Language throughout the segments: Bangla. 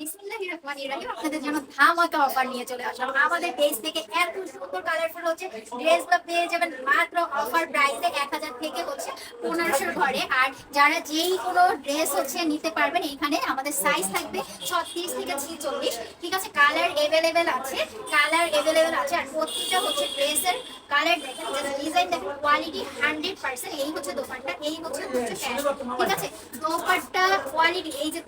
আপনাদের জন্য ধামাকা অফার নিয়ে চলে আসলাম। আমাদের পেজ থেকে এত সুন্দর কালারফুল হচ্ছে। ড্রেসগুলো পেয়ে যাবেন মাত্র অফার প্রাইসে এক হাজার থেকে হচ্ছে পনেরোশোর ঘরে। আর যারা যেই কোনো ড্রেস হচ্ছে নিতে পারবেন এখানে আমাদের সাইজ থাকবে ছত্রিশ থেকে ছিচল্লিশ। ঠিক আছে? কালার এভেলেবেল আছে। কালার এভেলেবেল আছে। আর প্রত্যেকটা হচ্ছে ড্রেসের কালার দেখেন ডিজাইন দেখেন কোয়ালিটি হান্ড্রেড পার্সেন্ট এই হচ্ছে দোপাট্টা, এই হচ্ছে ঠিক আছে? দোপাট্টা কোয়ালিটি এই যে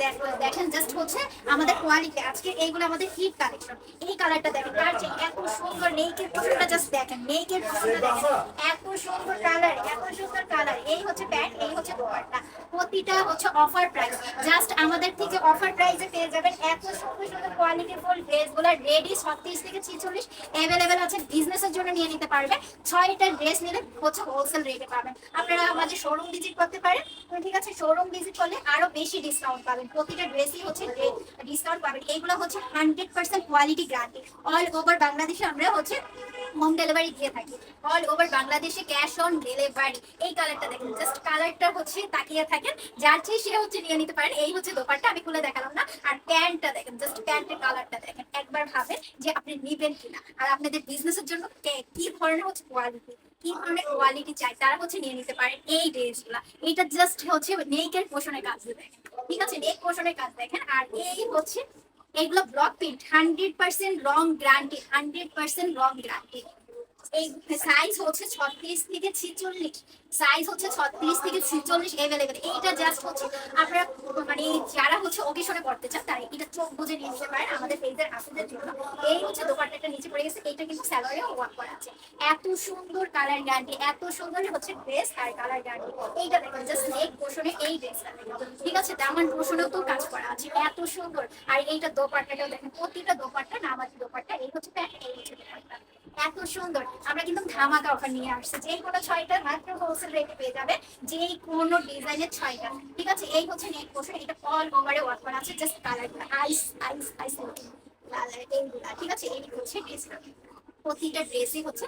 দেখেন জাস্ট হচ্ছে আমাদের কোয়ালিটি আজকে এইগুলো আমাদের হিট কালেকশন এই কালারটা দেখেন, তার চেয়ে এত সুন্দর নেইকের পোশনটা জাস্ট দেখেন নেইকের পোশনটা দেখেন। এত সুন্দর কালার এত সুন্দর কালার এই হচ্ছে প্যান্ট এই হচ্ছে দোপাট্টা। প্রতিটা হচ্ছে অফার প্রাইস জাস্ট আমাদের থেকে অফার প্রাইসে পেয়ে যাবেন এত সুন্দর সুন্দর কোয়ালিটি ফুল ড্রেসগুলো রেডি ছত্রিশ থেকে ছিচল্লিশ অ্যাভেলেবেল আছে। বিজনেসের জন্য নিয়ে নিতে পারবেন। ছয়টা ড্রেস নিলে হচ্ছে হোলসেল রেটে পাবেন। আপনারা আমাদের শোরুম ভিজিট করতে পারেন। ঠিক আছে শোরুম ভিজিট করলে আরও বেশি ডিসকাউন্ট পাবেন। প্রতিটা ড্রেসই হচ্ছে ডিসকাউন্ট পাবেন। এইগুলো হচ্ছে hundred percent quality guarantee all over বাংলাদেশে আমরা হচ্ছে হোম ডেলিভারি দিয়ে থাকি। অল ওভার বাংলাদেশে ক্যাশ অন ডেলিভারি এই কালারটা দেখেন। জাস্ট কালারটা হচ্ছে তাকিয়ে থাকেন যার চেয়ে সে হচ্ছে নিয়ে নিতে পারেন। এই হচ্ছে দোপারটা আমি খুলে দেখালাম না। আর প্যান্টটা দেখেন জাস্ট প্যান্টের কালারটা দেখেন। একবার ভাবেন যে আপনি নিবেন কিনা। আর আপনাদের বিজনেসের জন্য কি ধরনের হচ্ছে কোয়ালিটি কি ধরনের কোয়ালিটি চাই? তারা হচ্ছে নিয়ে নিতে পারেন এই ড্রেসগুলা। এটা জাস্ট হচ্ছে নেকের পোষণের কাজ দেখেন। ঠিক আছে? নেক পোষণের কাজ দেখেন। আর এই হচ্ছে, এগুলো ব্লক প্রিন্ট হান্ড্রেড পার্সেন্ট রং গ্যারান্টি হান্ড্রেড পার্সেন্ট রং গ্যারান্টি এই সাইজ হচ্ছে ছত্রিশ থেকে ছিচল্লিশ। সাইজ হচ্ছে ছত্রিশ থেকে ছিচল্লিশ এভেলেবেল এইটা জাস্ট হচ্ছে আপনারা মানে যারা হচ্ছে অকেশনে করতে চান তাই এটা চোখ বুঝে নিয়ে নিতে পারেন আমাদের পেজের আসাদের জন্য। এই হচ্ছে দোকানটা নিচে পড়ে গেছে, এইটা কিন্তু স্যালোয়ারে ওয়ার্ক করা আছে এত সুন্দর কালার গ্যারান্টি এত সুন্দর হচ্ছে ড্রেস আর কালার গ্যারান্টি এইটা দেখুন জাস্ট নেক পোষণে এই ড্রেসটা ঠিক আছে, দামান পোষণেও তো কাজ করা আছে, এত সুন্দর। আর এইটা দোপাট্টাটাও দেখেন প্রতিটা দোপাট্টা, নামাজি দোপাট্টা, এই হচ্ছে প্যান্ট, এই হচ্ছে দোপাট্টা। এত সুন্দর। আমরা কিন্তু ধামাকা অফার নিয়ে আসছি। যে কোনো ছয়টা মাত্র হোলসেল রেটে পেয়ে যাবে, যে কোনো ডিজাইনের ছয়টা। ঠিক আছে, এই হচ্ছে নেক পোর্শন এটা অল ওভারে ওয়ার্ক করা আছে জাস্ট কালারগুলো আইস আইস আইস কালার প্রতিটা ড্রেসই হচ্ছে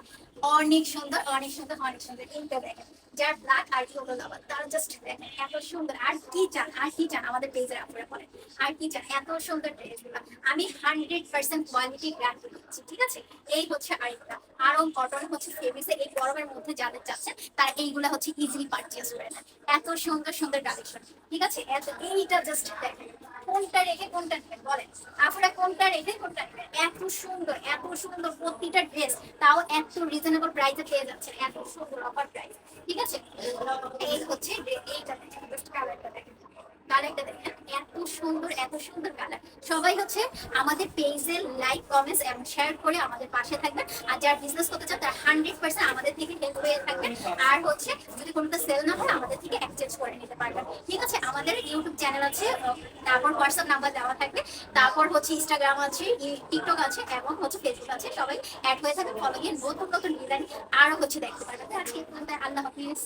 অনেক সুন্দর অনেক সুন্দর অনেক সুন্দর এইটা দেখেন যার ব্ল্যাক আর ইয়েলো লাভার তারা জাস্ট দেখেন এত সুন্দর। আর কি চান, আর কি চান আমাদের পেজের আপনারা বলেন? আর কি চান? এত সুন্দর ড্রেসগুলো আমি হান্ড্রেড পার্সেন্ট কোয়ালিটি গ্যারান্টি দিচ্ছি, ঠিক আছে? এই হচ্ছে আরেকটা। আরং কটন হচ্ছে ফেব্রিক্সে এই গরমের মধ্যে যাদের চাচ্ছেন তারা এইগুলা হচ্ছে ইজিলি পারচেস করে নেন এত সুন্দর সুন্দর কালেকশন ঠিক আছে? এত এইটা জাস্ট দেখেন। কোনটা রেখে কোনটা নেবেন? বলেন। এত সুন্দর এত সুন্দর প্রতিটা ড্রেস তাও এত রিজনেবল প্রাইসে পেয়ে যাচ্ছে। এত সুন্দর অফার প্রাইস ঠিক আছে? এই হচ্ছে এইটা কালারটা দেখেন। কালারটা দেখেন, এত এত সুন্দর কালার সবাই হচ্ছে আমাদের পেজে লাইক কমেন্টস এবং শেয়ার করে আমাদের পাশে থাকবেন। আর যারা বিজনেস করতে চান, তারা হান্ড্রেড পার্সেন্ট আমাদের থেকে হেল্প হয়ে থাকবেন। আর হচ্ছে, যদি কোনোটা সেল না হয়, আমাদের থেকে এক্সচেঞ্জ করে নিতে পারবেন। ঠিক আছে? আমাদের ইউটিউব চ্যানেল আছে তারপর হোয়াটসঅ্যাপ নাম্বার দেওয়া থাকবে। তারপর হচ্ছে ইনস্টাগ্রাম আছে টিকটক আছে এবং হচ্ছে ফেসবুক আছে। সবাই অ্যাড হয়ে থাকবে ফলো গিয়ে নতুন নতুন ডিজাইন আরও হচ্ছে দেখতে পারবেন। আজকে আল্লাহ হাফিজ।